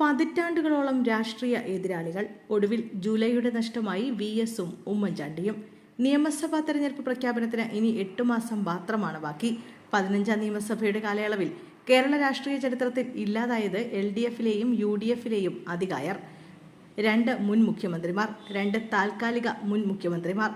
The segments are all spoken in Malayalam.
പതിറ്റാണ്ടുകളോളം രാഷ്ട്രീയ എതിരാളികൾ ഒടുവിൽ ജൂലൈയുടെ നഷ്ടമായി വി എസും ഉമ്മൻചാണ്ടിയും. നിയമസഭാ തെരഞ്ഞെടുപ്പ് പ്രഖ്യാപനത്തിന് ഇനി എട്ട് മാസം മാത്രമാണ് ബാക്കി. പതിനഞ്ചാം നിയമസഭയുടെ കാലയളവിൽ കേരള രാഷ്ട്രീയ ചരിത്രത്തിൽ ഇല്ലാതായത് എൽ ഡി എഫിലെയും യു ഡി എഫിലെയും അധികായർ രണ്ട് മുൻ മുഖ്യമന്ത്രിമാർ രണ്ട് താൽക്കാലിക മുൻ മുഖ്യമന്ത്രിമാർ.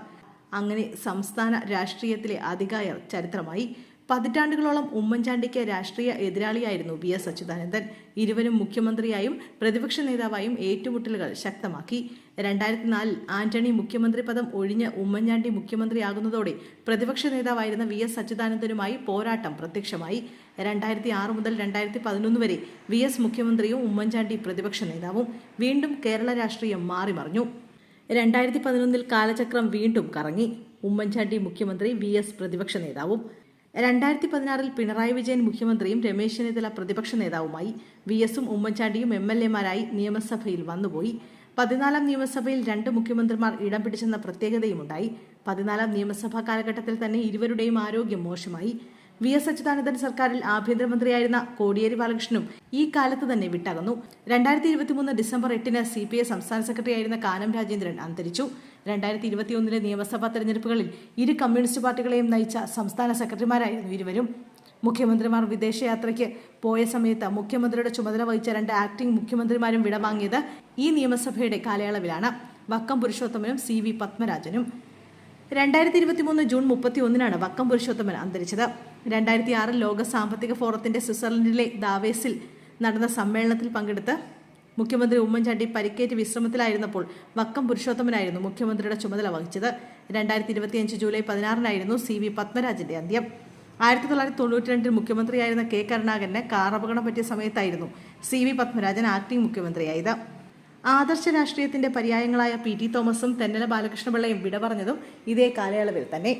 അങ്ങനെ സംസ്ഥാന രാഷ്ട്രീയത്തിലെ അധികായർ ചരിത്രമായി പതിറ്റാണ്ടുകളോളം ഉമ്മൻചാണ്ടിക്ക് രാഷ്ട്രീയ എതിരാളിയായിരുന്നു വി എസ് അച്യുതാനന്ദൻ. ഇരുവരും മുഖ്യമന്ത്രിയായും പ്രതിപക്ഷ നേതാവായും ഏറ്റുമുട്ടലുകൾ ശക്തമാക്കി. രണ്ടായിരത്തി നാലിൽ ആന്റണി മുഖ്യമന്ത്രി പദം ഒഴിഞ്ഞ് ഉമ്മൻചാണ്ടി മുഖ്യമന്ത്രിയാകുന്നതോടെ പ്രതിപക്ഷ നേതാവായിരുന്ന വി എസ് അച്യുതാനന്ദനുമായി പോരാട്ടം പ്രത്യക്ഷമായി. രണ്ടായിരത്തി ആറ് മുതൽ രണ്ടായിരത്തി പതിനൊന്ന് വരെ വി എസ് മുഖ്യമന്ത്രിയും ഉമ്മൻചാണ്ടി പ്രതിപക്ഷ നേതാവും വീണ്ടും കേരള രാഷ്ട്രീയം മാറിമറിഞ്ഞു രണ്ടായിരത്തി പതിനൊന്നിൽ കാലചക്രം വീണ്ടും കറങ്ങി. ഉമ്മൻചാണ്ടി മുഖ്യമന്ത്രി വി എസ് പ്രതിപക്ഷ നേതാവും. രണ്ടായിരത്തി പതിനാറിൽ പിണറായി വിജയൻ മുഖ്യമന്ത്രിയും രമേശ് ചെന്നിത്തല പ്രതിപക്ഷ നേതാവുമായി വി എസും ഉമ്മൻചാണ്ടിയും എം എൽ എമാരായി നിയമസഭയിൽ വന്നുപോയി. പതിനാലാം നിയമസഭയിൽ രണ്ട് മുഖ്യമന്ത്രിമാർ ഇടം പിടിച്ചെന്ന പ്രത്യേകതയുമുണ്ടായി. പതിനാലാം നിയമസഭാ കാലഘട്ടത്തിൽ തന്നെ ഇരുവരുടെയും ആരോഗ്യം മോശമായി. വി എസ് അച്യുതാനന്ദൻ സർക്കാരിൽ ആഭ്യന്തരമന്ത്രിയായിരുന്ന കോടിയേരി ബാലകൃഷ്ണനും ഈ കാലത്ത് തന്നെ വിട്ടകന്നു. രണ്ടായിരത്തി ഇരുപത്തിമൂന്ന് ഡിസംബർ എട്ടിന് സി പി ഐ സംസ്ഥാന സെക്രട്ടറിയായിരുന്ന കാനം രാജേന്ദ്രൻ അന്തരിച്ചു. രണ്ടായിരത്തി ഇരുപത്തിയൊന്നിലെ നിയമസഭാ തെരഞ്ഞെടുപ്പുകളിൽ ഇരു കമ്മ്യൂണിസ്റ്റ് പാർട്ടികളെയും നയിച്ച സംസ്ഥാന സെക്രട്ടറിമാരായിരുന്നു ഇരുവരും. മുഖ്യമന്ത്രിമാർ വിദേശയാത്രയ്ക്ക് പോയ സമയത്ത് മുഖ്യമന്ത്രിയുടെ ചുമതല വഹിച്ച രണ്ട് ആക്ടിംഗ് മുഖ്യമന്ത്രിമാരും വിടവാങ്ങിയത് ഈ നിയമസഭയുടെ കാലയളവിലാണ്. വക്കം പുരുഷോത്തമനും സി വി പത്മരാജനും. രണ്ടായിരത്തി ഇരുപത്തിമൂന്ന് ജൂൺ മുപ്പത്തി ഒന്നിനാണ് വക്കം പുരുഷോത്തമൻ അന്തരിച്ചത്. രണ്ടായിരത്തി ആറിൽ ലോക സാമ്പത്തിക ഫോറത്തിന്റെ സ്വിറ്റ്സർലൻഡിലെ ദാവേസിൽ നടന്ന സമ്മേളനത്തിൽ പങ്കെടുത്ത് മുഖ്യമന്ത്രി ഉമ്മൻചാണ്ടി പരിക്കേറ്റ് വിശ്രമത്തിലായിരുന്നപ്പോൾ വക്കം പുരുഷോത്തമനായിരുന്നു മുഖ്യമന്ത്രിയുടെ ചുമതല വഹിച്ചത്. രണ്ടായിരത്തി ഇരുപത്തിയഞ്ച് ജൂലൈ പതിനാറിനായിരുന്നു സി വി പത്മരാജന്റെ അന്ത്യം. ആയിരത്തി തൊള്ളായിരത്തി തൊണ്ണൂറ്റി രണ്ടിൽ മുഖ്യമന്ത്രിയായിരുന്ന കെ കരുണാകരന് കാർ അപകടം പറ്റിയ സമയത്തായിരുന്നു സി വി പത്മരാജൻ ആക്ടിംഗ് മുഖ്യമന്ത്രിയായത്. ആദർശ രാഷ്ട്രീയത്തിന്റെ പര്യായങ്ങളായ പി ടി തോമസും തെന്നല ബാലകൃഷ്ണപിള്ളയും വിട പറഞ്ഞതും ഇതേ കാലയളവിൽ തന്നെ.